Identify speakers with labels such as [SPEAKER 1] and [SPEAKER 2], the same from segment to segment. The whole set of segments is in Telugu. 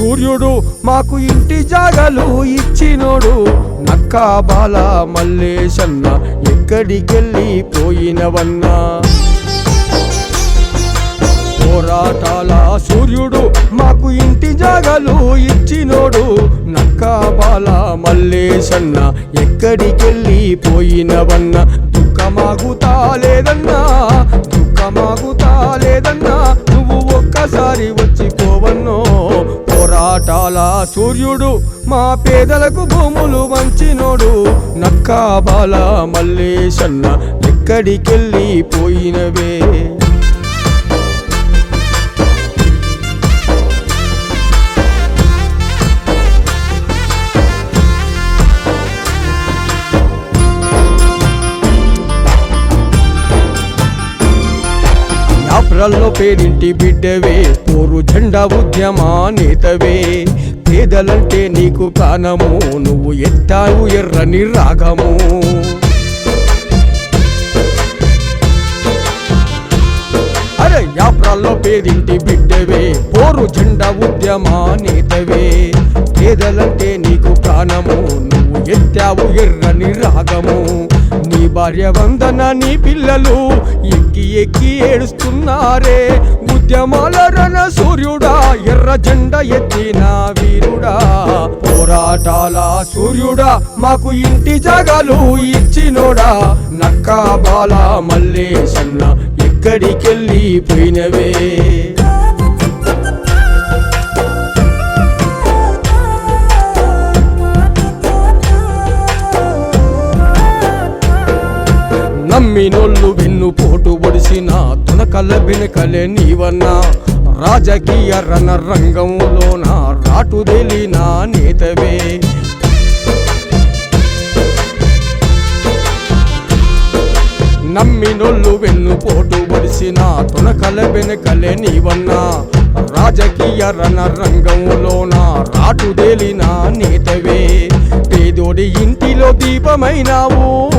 [SPEAKER 1] సూర్యుడు మాకు ఇంటి జాగలు ఇచ్చినోడు. నక్కా బాల మల్లేశన్న ఎక్కడికెళ్ళి పోయినవన్నా? పోరాటాల సూర్యుడు మాకు ఇంటి జాగలు ఇచ్చినోడు. నక్కా బాల మల్లేశన్న ఎక్కడికెళ్ళి పోయినవన్న? దుఃఖమాగుతా లేదన్నా దుఃఖమాగుతా లేదన్నా? పోరాటాల సూర్యుడు మా పేదలకు భూములు మంచినోడు నక్కా బాల మల్లేశన్న ఎక్కడికెళ్ళి పోయినవే? యాప్రల్లో పేరింటి బిడ్డవే. పోరు జెండా ఉద్యమా నేతవే. పేదలంటే నీకు ప్రాణము నువ్వు ఎత్తావు ఎర్రని రాగము. అరే యాప్రాల్లో పేదింటి బిడ్డవే పోరు జెండా ఉద్యమా నేతవే. పేదలంటే నీకు ప్రాణము నువ్వు ఎత్తావు ఎర్రని రాగము. నీ భార్య వందన నీ పిల్లలు ఎక్కి ఎక్కి ఏడుస్తున్నారే. ఉద్యమాల సూర్యుడా ఎర్ర జెండ ఎత్తిన వీరుడా. పోరాటాల సూర్యుడా మాకు ఇంటి జాగాలు ఇచ్చినోడా. నక్కా బాల మల్లేశన్న ఎక్కడికెళ్ళి పోయినవే. నమ్మినోళ్ళు వెన్ను పోటు ఒడిసిన తునకల వెనుకలే నీవన్నా. రాజకీయ రణ రంగంలోన నా నేతవే. నమ్మినోళ్ళు వెన్ను పోటు ఒడిసిన తునకల వెనకలే నీవన్నా. రాజకీయ రణ రంగంలోన నా నేతవే. పేదోడి ఇంటిలో దీపమైనావు.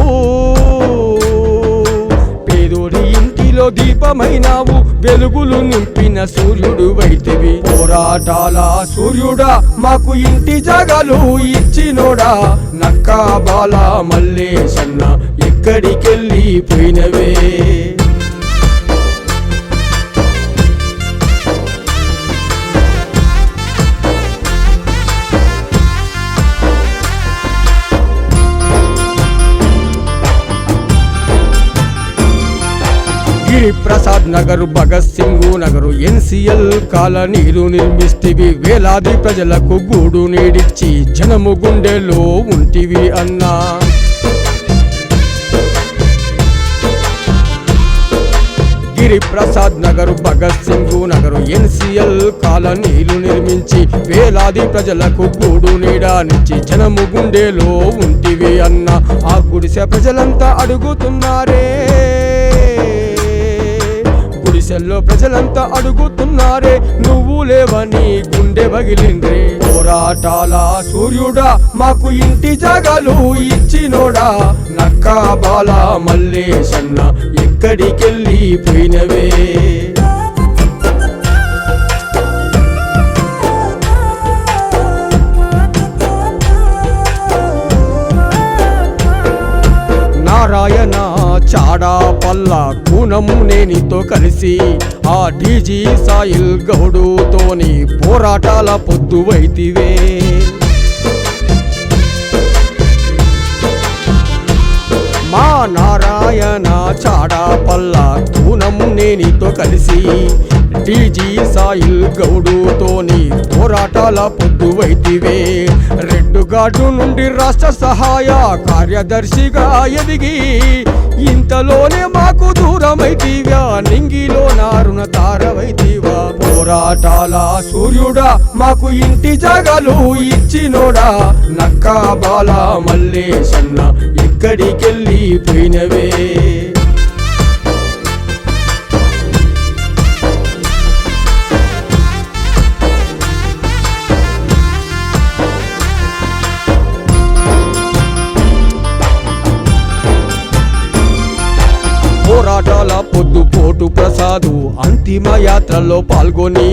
[SPEAKER 1] పేదోడి ఇంటిలో దీపమైనావు. వెలుగులు నింపిన సూర్యుడు వైతివి. పోరాటాల సూర్యుడా మాకు ఇంటి జాగాలు ఇచ్చినోడా. నక్కా బాల మల్లేశన్న ఎక్కడికెళ్ళి పోయినవే? గిరి ప్రసాద్ భగత్ సింగ్ నగరు ఎన్సిఎల్ కాలనీలు నిర్మిస్తివి. వేలాది ప్రజలకు గూడు నీడిచ్చి జనము గుండెలో ఉంటివి అన్నా. గిరి ప్రసాద్ నగరు భగత్ సింగ్ నగరు ఎన్సిఎల్ కాలనీలు నిర్మించి వేలాది ప్రజలకు గూడు నీడానిచ్చి జనము గుండెలో ఉంటివి అన్న. ఆ గుడిసె ప్రజలంతా అడుగుతున్నారే. గుడిసెల్లో ప్రజలంతా అడుగుతున్నారే నువ్వు లేవని గుండె బగిలింద్రే పోరాటాల సూర్యుడా మాకు ఇంటి జాగాలు ఇచ్చినోడా? నక్కా బాల మల్లేశన్న ఎక్కడికెళ్ళి పోయినవే? ఆడా పల్ల కూనం నేనితో కలిసి ఆ డీజీ సాయిల్ గౌడుతోని పోరాటాల పొద్దువైతివే మా నారాయణ చాడా పల్ల కూనం నేనితో కలిసి డీజీ సాయిల్ గౌడుతోని పోరాటాల పొద్దువైతివే రెడ్డు నుండి రాష్ట్ర సహాయ కార్యదర్శిగా ఎదిగి ఇంతలోనే మాకు దూరమైతీవా నింగిలో నారున తారవైతీవా పోరాటాల సూర్యుడా మాకు ఇంటి జాగాలు ఇచ్చినోడా. నక్కా బాల మల్లేశన్న ఎక్కడికెళ్ళి పోయినవే. పోరాటాల పొద్దు పోటు ప్రసాదు. అంతిమ యాత్రలో పాల్గొని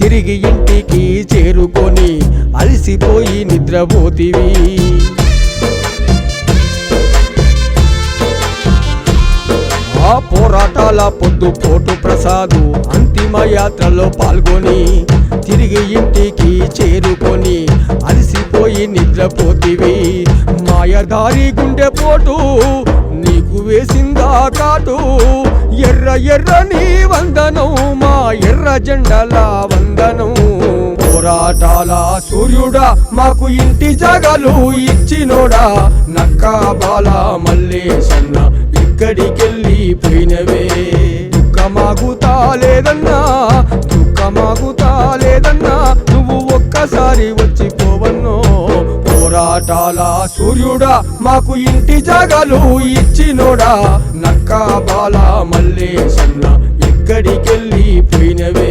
[SPEAKER 1] తిరిగి ఇంటికి చేరుకొని అలసిపోయి నిద్రపోతివి. ఆ పోరాటాల పొద్దు పోటు ప్రసాదు. అంతిమ యాత్రలో పాల్గొని తిరిగి ఇంటికి చేరుకొని అలసిపోయి నిద్రపోతివి. మాయదారి గుండె పోటు వేసిందా కాటు ఎర్ర ఎర్రని వందనం మా ఎర్ర జెండల వందనం. పోరాటాల సూర్యుడా మాకు ఇంటి జగలు ఇచ్చినోడా. నక్క బాల మల్లేశన్న ఇక్కడికెళ్ళి పోయినవే. దుఃఖమాగుతా లేదన్నా దుఃఖమాగుతా చాలా సూర్యుడా మాకు ఇంటి జాగాలు ఇచ్చినోడా? నక్క బాల మల్లే ఎక్కడికెళ్ళి పోయినవే?